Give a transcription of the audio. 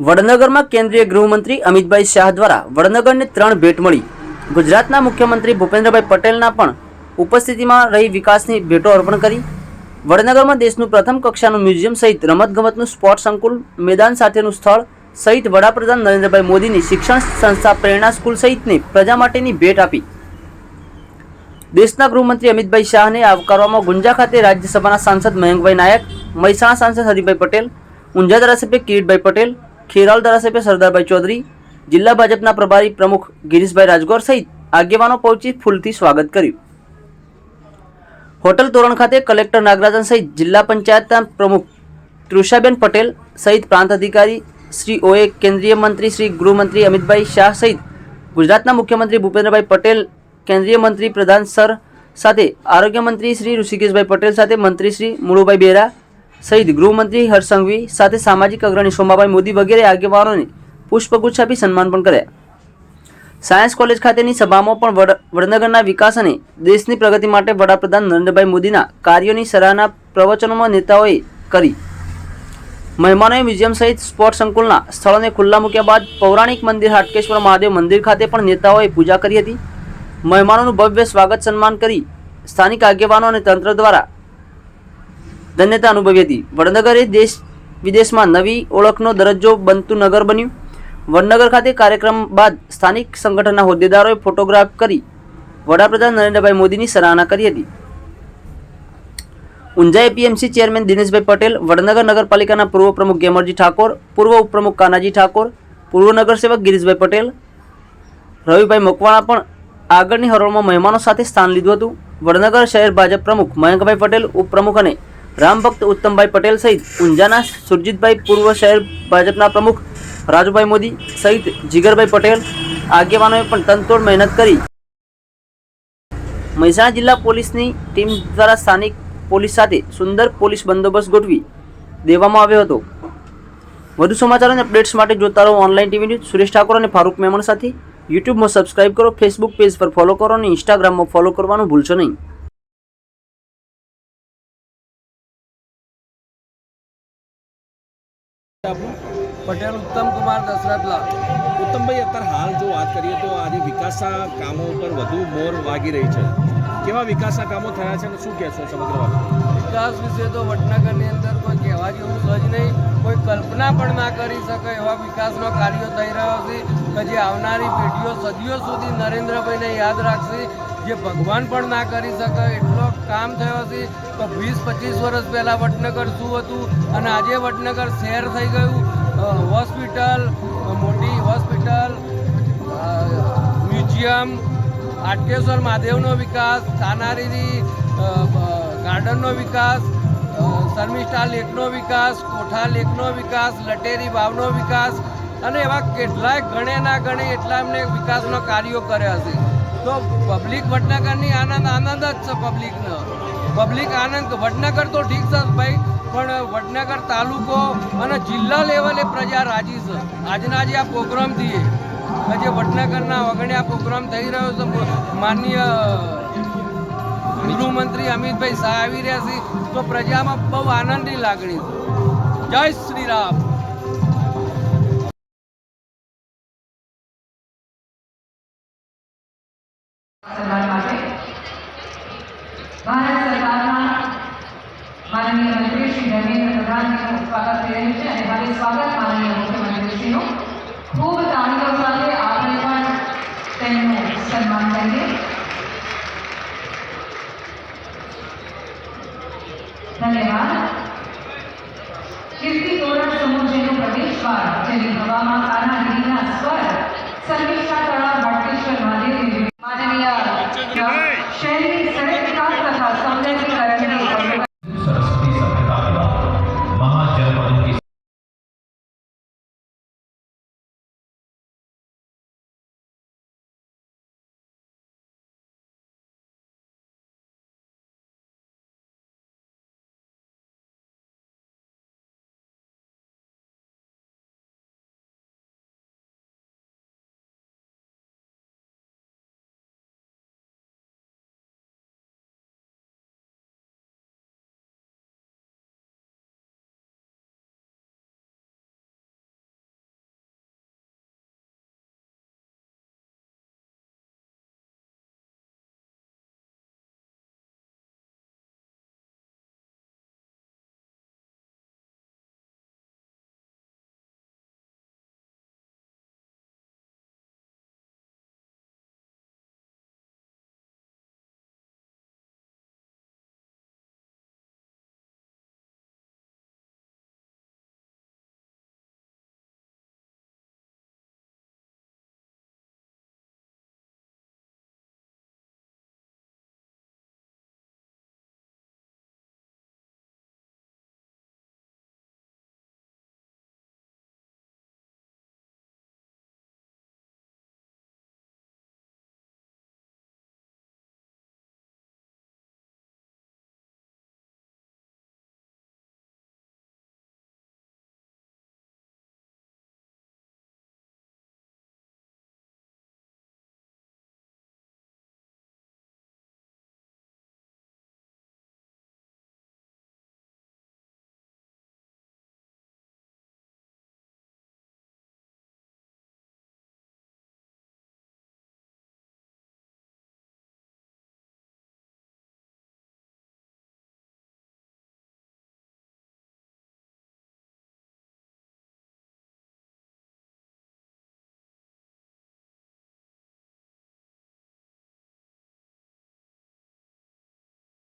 વડનગરમાં કેન્દ્રીય ગૃહમંત્રી અમિતભાઈ શાહ દ્વારા વડનગરને ત્રણ ભેટ મળી. ગુજરાતના મુખ્યમંત્રી ભૂપેન્દ્રભાઈ પટેલના પણ ઉપસ્થિતિમાં રહી વિકાસની ભેટો અર્પણ કરી. વડનગરમાં દેશનું પ્રથમ કક્ષાનું મ્યુઝિયમ સહિત રમતગમતનું સ્પોર્ટ સંકુલ, મેદાન સાથેનું સ્થળ સહિત વડાપ્રધાન નરેન્દ્રભાઈ મોદીની શિક્ષણ સંસ્થા પ્રેરણા સ્કૂલ સહિતની પ્રજા માટેની ભેટ આપી. દેશના ગૃહમંત્રી અમિતભાઈ શાહને આવકારવામાં ગુંજા ખાતે રાજ્યસભાના સાંસદ મયંકભાઈ નાયક, મહેસાણા સાંસદ હરિભાઈ પટેલ, ઊંઝા ધારાસભ્ય કિરીટભાઈ પટેલ ખેરાલ ધારાસભ્ય સરદારભાઈ ચૌધરી, જિલ્લા ભાજપના પ્રભારી પ્રમુખ ગિરીશભાઈ રાજગોર સહિત આગેવાનો પહોંચી ફૂલથી સ્વાગત કર્યું. હોટલ તોરણ ખાતે કલેક્ટર નાગરાજન સહિત જિલ્લા પંચાયતના પ્રમુખ તૃષાબેન પટેલ સહિત પ્રાંત અધિકારી શ્રી ઓએ, કેન્દ્રીય મંત્રી શ્રી ગૃહમંત્રી અમિતભાઈ શાહ સહિત ગુજરાતના મુખ્યમંત્રી ભૂપેન્દ્રભાઈ પટેલ, કેન્દ્રીય મંત્રી પ્રધાન સર સાથે આરોગ્ય મંત્રી શ્રી ઋષિકેશભાઈ પટેલ સાથે મંત્રી શ્રી મુળુભાઈ બેરા સહિત ગૃહમંત્રી હર્ષસંઘવી સાથે સામાજિક અગ્રણી સોમાભાઈ મોદી વગેરે આગેવાનોને પુષ્પગુચ્છ આપી સન્માન પણ કર્યા. સાયન્સ કોલેજ ખાતેની સભામાં પણ વડ- વડનગરના વિકાસ અને દેશની પ્રગતિ માટે વડાપ્રધાન નરેન્દ્રભાઈ મોદીના કાર્યોની સરાહના પ્રવચનોમાં નેતાઓએ કરી. મહેમાનોએ મ્યુઝિયમ સહિત સ્પોર્ટ સંકુલના સ્થળોને ખુલ્લા મૂક્યા બાદ પૌરાણિક મંદિર હાટકેશ્વર મહાદેવ મંદિર ખાતે પણ નેતાઓએ પૂજા કરી હતી. મહેમાનોનું ભવ્ય સ્વાગત સન્માન કરી સ્થાનિક આગેવાનો અને તંત્ર દ્વારા ધન્યતા અનુભવી હતી. વડનગર એ દેશ વિદેશમાં નવી ઓળખનો દરજ્જો બનતું નગર બન્યું. વડનગર ખાતે કાર્યક્રમ બાદ સ્થાનિક સંગઠનના હોદ્દેદારોએ ફોટોગ્રાફ કરી વડાપ્રધાન નરેન્દ્રભાઈ મોદીની સરાહના કરી હતી. ઊંઝા એપીએમસી ચેરમેન દિનેશભાઈ પટેલ, વડનગર નગરપાલિકાના પૂર્વ પ્રમુખ ગેમરજી ઠાકોર, પૂર્વ ઉપપ્રમુખ કાનાજી ઠાકોર, પૂર્વ નગરસેવક ગિરીશભાઈ પટેલ, રવિભાઈ મકવાણા પણ આગળની હરોળમાં મહેમાનો સાથે સ્થાન લીધું હતું. વડનગર શહેર ભાજપ પ્રમુખ મયંકભાઈ પટેલ, ઉપપ્રમુખ અને રામભક્ત ઉત્તમભાઈ પટેલ સહિત ઊંઝાના સુરજીતભાઈ પૂર્વ શહેર ભાજપના પ્રમુખ રાજુભાઈ મોદી સહિત જીગરભાઈ પટેલ આગેવાનોએ પણ તનતોડ મહેનત કરી. મહેસાણા જિલ્લા પોલીસની ટીમ દ્વારા સ્થાનિક પોલીસ સાથે સુંદર પોલીસ બંદોબસ્ત ગોઠવી દેવામાં આવ્યો હતો. વધુ સમાચાર અને અપડેટ્સ માટે જોતા રહો online TV news. Suresh Thakor અને ફારૂક મેમણ સાથે યુટ્યુબમાં સબસ્ક્રાઇબ કરો, ફેસબુક પેજ પર ફોલો કરો અને ઇન્સ્ટાગ્રામમાં ફોલો કરવાનું ભૂલશો નહીં. પટેલ ઉત્તમ કુમાર દશરથલા ઉત્તમભાઈ અત્યારે હાલ જો વાત કરીએ તો આજે વિકાસના કામો પર વધુ મોર વાગી રહી છે. કેવા વિકાસના કામો થયા છે અને શું કહેશો સમગ્ર વાત? વિકાસ વિશે તો વડનગરની અંદર કોઈ કહેવા જેવું સજ નહીં. કોઈ કલ્પના પણ ના કરી શકે એવા વિકાસનો કાર્યો થઈ રહ્યો છે કે જે આવનારી પેઢીઓ સદીઓ સુધી નરેન્દ્રભાઈને યાદ રાખશે જે ભગવાન પણ ના કરી શકે, એટલો કામ થયો છે. તો વીસ પચીસ વર્ષ પહેલાં વડનગર શું હતું? અને આજે વડનગર શહેર થઈ ગયું. હોસ્પિટલ, મોટી હોસ્પિટલ મ્યુઝિયમ, આટકેશ્વર મહાદેવનો વિકાસ, તાનારીની ગાર્ડનનો વિકાસ શર્મિષ્ઠા લેકનો વિકાસ, કોઠા લેકનો વિકાસ, લટેરી વાવનો વિકાસ, અને એવા કેટલાય ગણે ના ગણે એટલા એમને વિકાસનો કાર્યો કર્યા છે. તો પબ્લિક વડનગરની આનંદ આનંદ જ છે પબ્લિકનો પબ્લિક આનંદ, વડનગર તો ઠીક છે ભાઈ, પણ વડનગર તાલુકો અને જિલ્લા લેવલે પ્રજા રાજી છે. આજના જે આ પ્રોગ્રામથી આજે વડનગરના વગણે આ પ્રોગ્રામ થઈ રહ્યો છે માનનીય ગૃહમંત્રી અમિતભાઈ શાહ આવી રહ્યા છે, તો પ્રજામાં બહુ આનંદની લાગણી છે. જય શ્રી રામ. મંત્રી શ્રી ધર્મેન્દ્ર પ્રધાનજીનું સ્વાગત થઈ રહ્યું છે અને હવે સ્વાગત માનનીય મુખ્યમંત્રીશ્રીનું ખૂબ તાળીઓ સાથે આપણે પણ તેમનું સન્માન કરીએ. ધન્યવાદ. કીર્તિ તોરણ સમૂહ જેનું પ્રવેશ દ્વાર જેની હવામાં કાનાગીરીના સ્વર શર્મિષ્ઠા તળાવ હાટકેશ્વર મહાદેવ